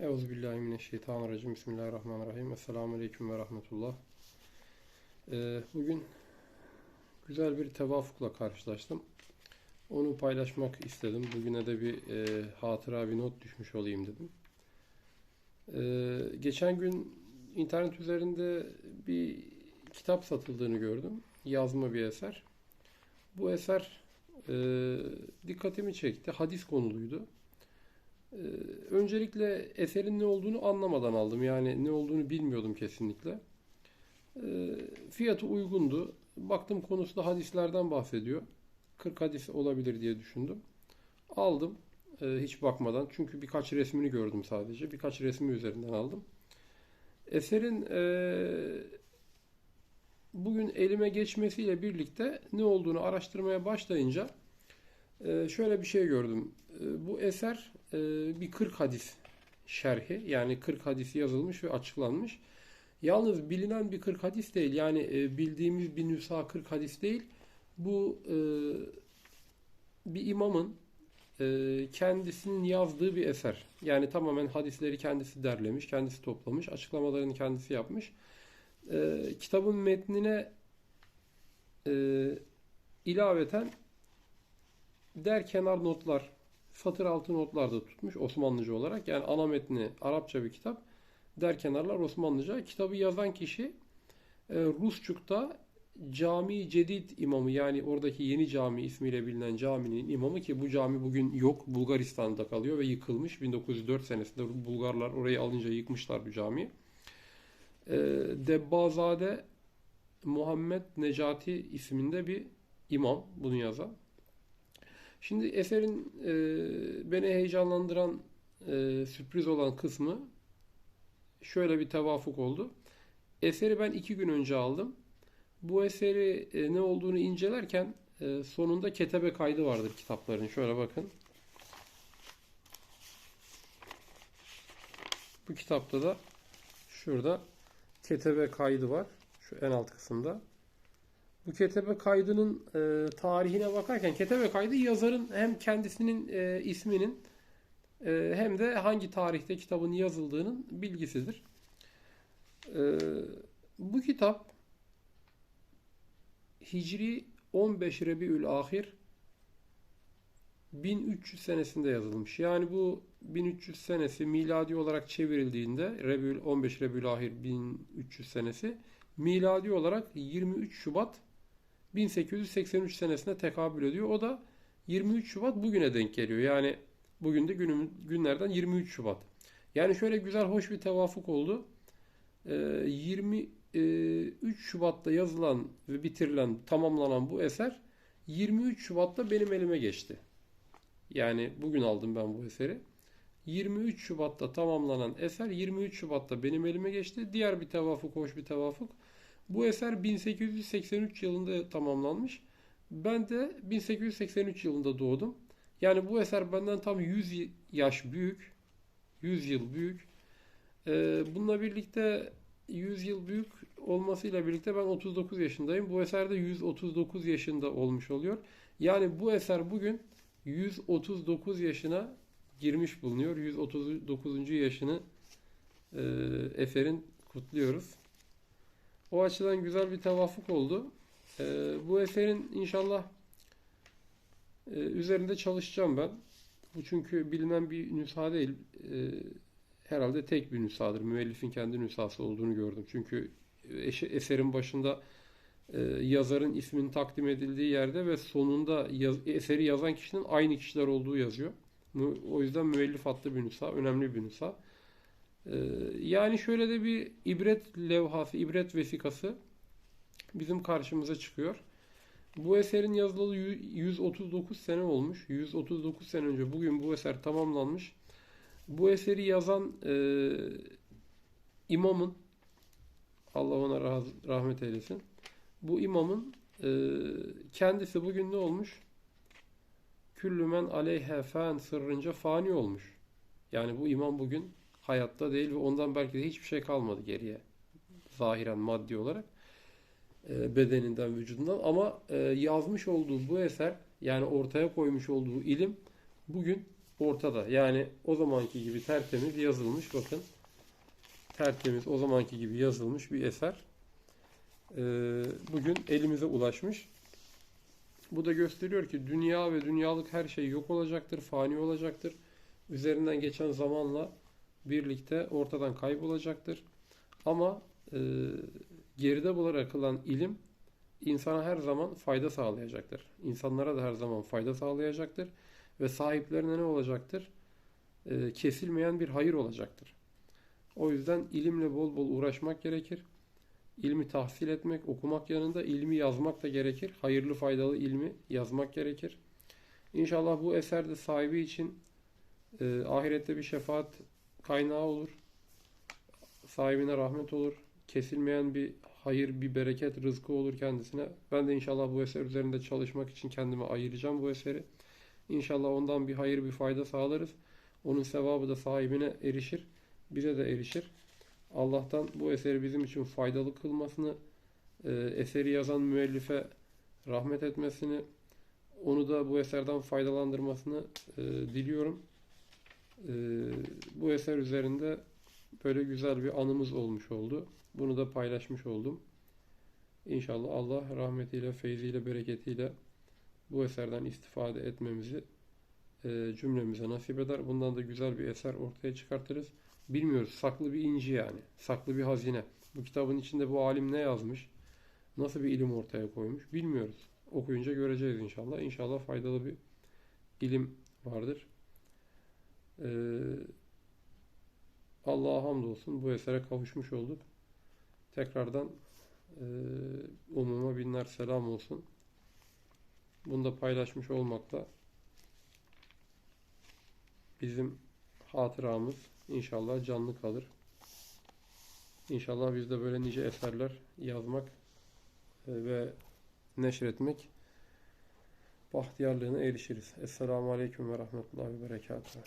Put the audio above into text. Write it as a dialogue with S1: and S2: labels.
S1: Euzubillahimineşşeytanirracim. Bismillahirrahmanirrahim. Esselamu Aleyküm ve Rahmetullah. Ee, bugün güzel bir tevafukla karşılaştım. Onu paylaşmak istedim. Bugüne de bir e, hatıra bir not düşmüş olayım dedim. Ee, geçen gün internet üzerinde bir kitap satıldığını gördüm. Yazma bir eser. Bu eser e, dikkatimi çekti. Hadis konuluydu. Ee, öncelikle eserin ne olduğunu anlamadan aldım. Yani ne olduğunu bilmiyordum kesinlikle. Ee, fiyatı uygundu. Baktım konusu da hadislerden bahsediyor. 40 hadis olabilir diye düşündüm. Aldım e, hiç bakmadan. Çünkü birkaç resmini gördüm sadece. Birkaç resmi üzerinden aldım. Eserin bugün elime geçmesiyle birlikte ne olduğunu araştırmaya başlayınca e, şöyle bir şey gördüm. E, bu eser e, bir 40 hadis şerhi. Yani 40 hadis yazılmış ve açıklanmış. Yalnız bilinen bir 40 hadis değil. Yani e, bildiğimiz bir nüsha 40 hadis değil. Bu e, bir imamın kendisinin yazdığı bir eser. Yani tamamen hadisleri kendisi derlemiş, kendisi toplamış, açıklamalarını kendisi yapmış. Kitabın metnine ilaveten der kenar notlar, satır altı notlar da tutmuş Osmanlıca olarak. Yani ana metni Arapça bir kitap. Der kenarlar Osmanlıca. Kitabı yazan kişi e, Rusçuk'ta Cami Cedid imamı yani oradaki yeni cami ismiyle bilinen caminin imamı ki bu cami bugün yok. Bulgaristan'da kalıyor ve yıkılmış. 1904 senesinde Bulgarlar orayı alınca yıkmışlar bu camiyi. E, Debbazade Muhammed Necati isminde bir imam bunu yazan. Şimdi eserin e, beni heyecanlandıran e, sürpriz olan kısmı şöyle bir tevafuk oldu. Eseri ben iki gün önce aldım. Bu eseri e, ne olduğunu incelerken e, sonunda ketebe kaydı vardır kitapların. Şöyle bakın. Bu kitapta da şurada ketebe kaydı var. Şu en alt kısımda. Bu ketebe kaydının e, tarihine bakarken ketebe kaydı yazarın hem kendisinin e, isminin e, hem de hangi tarihte kitabın yazıldığının bilgisidir. E, bu kitap Hicri 15 Rebiül Ahir 1300 senesinde yazılmış. Yani bu 1300 senesi miladi olarak çevrildiğinde Rebiül 15 Rebiül Ahir 1300 senesi miladi olarak 23 Şubat 1883 senesine tekabül ediyor. O da 23 Şubat bugüne denk geliyor. Yani bugün de günüm, günlerden 23 Şubat. Yani şöyle güzel hoş bir tevafuk oldu. Ee, 23 Şubat'ta yazılan ve bitirilen, tamamlanan bu eser 23 Şubat'ta benim elime geçti. Yani bugün aldım ben bu eseri. 23 Şubat'ta tamamlanan eser 23 Şubat'ta benim elime geçti. Diğer bir tevafuk, hoş bir tevafuk. Bu eser 1883 yılında tamamlanmış. Ben de 1883 yılında doğdum. Yani bu eser benden tam 100 yaş büyük. 100 yıl büyük. Ee, bununla birlikte 100 yıl büyük olmasıyla birlikte ben 39 yaşındayım. Bu eser de 139 yaşında olmuş oluyor. Yani bu eser bugün 139 yaşına girmiş bulunuyor. 139. yaşını e, eserin kutluyoruz. O açıdan güzel bir tevafuk oldu. Ee, bu eserin inşallah e, üzerinde çalışacağım ben. Bu çünkü bilinen bir nüsha değil. E, herhalde tek bir nüshadır. Müellifin kendi nüshası olduğunu gördüm. Çünkü eserin başında e, yazarın isminin takdim edildiği yerde ve sonunda yaz, eseri yazan kişinin aynı kişiler olduğu yazıyor. O yüzden müellif adlı bir nüsha. Önemli bir nüsha. Ee, yani şöyle de bir ibret levhası, ibret vesikası bizim karşımıza çıkıyor. Bu eserin yazılalı 139 sene olmuş. 139 sene önce bugün bu eser tamamlanmış. Bu eseri yazan e, imamın Allah ona rahmet eylesin. Bu imamın e, kendisi bugün ne olmuş? Küllümen aleyhe fen sırrınca fani olmuş. Yani bu imam bugün hayatta değil ve ondan belki de hiçbir şey kalmadı geriye. Zahiren maddi olarak. E, bedeninden, vücudundan. Ama e, yazmış olduğu bu eser yani ortaya koymuş olduğu ilim bugün ortada. Yani o zamanki gibi tertemiz yazılmış. Bakın tertemiz o zamanki gibi yazılmış bir eser. Ee, bugün elimize ulaşmış. Bu da gösteriyor ki dünya ve dünyalık her şey yok olacaktır, fani olacaktır. Üzerinden geçen zamanla birlikte ortadan kaybolacaktır. Ama e, geride bırakılan ilim insana her zaman fayda sağlayacaktır. İnsanlara da her zaman fayda sağlayacaktır. Ve sahiplerine ne olacaktır? E, kesilmeyen bir hayır olacaktır. O yüzden ilimle bol bol uğraşmak gerekir. İlmi tahsil etmek, okumak yanında ilmi yazmak da gerekir. Hayırlı faydalı ilmi yazmak gerekir. İnşallah bu eser de sahibi için e, ahirette bir şefaat kaynağı olur. Sahibine rahmet olur. Kesilmeyen bir hayır, bir bereket, rızkı olur kendisine. Ben de inşallah bu eser üzerinde çalışmak için kendime ayıracağım bu eseri. İnşallah ondan bir hayır, bir fayda sağlarız. Onun sevabı da sahibine erişir. Bize de erişir. Allah'tan bu eseri bizim için faydalı kılmasını, e, eseri yazan müellife rahmet etmesini, onu da bu eserden faydalandırmasını e, diliyorum. E, bu eser üzerinde böyle güzel bir anımız olmuş oldu. Bunu da paylaşmış oldum. İnşallah Allah rahmetiyle, feyziyle, bereketiyle bu eserden istifade etmemizi e, cümlemize nasip eder. Bundan da güzel bir eser ortaya çıkartırız. Bilmiyoruz. Saklı bir inci yani. Saklı bir hazine. Bu kitabın içinde bu alim ne yazmış? Nasıl bir ilim ortaya koymuş? Bilmiyoruz. Okuyunca göreceğiz inşallah. İnşallah faydalı bir ilim vardır. Ee, Allah'a hamdolsun bu esere kavuşmuş olduk. Tekrardan e, umuma binler selam olsun. Bunu da paylaşmış olmakla bizim hatıramız inşallah canlı kalır. İnşallah biz de böyle nice eserler yazmak e, ve neşretmek bahtiyarlığına erişiriz. Esselamu Aleyküm ve Rahmetullahi ve Berekatuhu.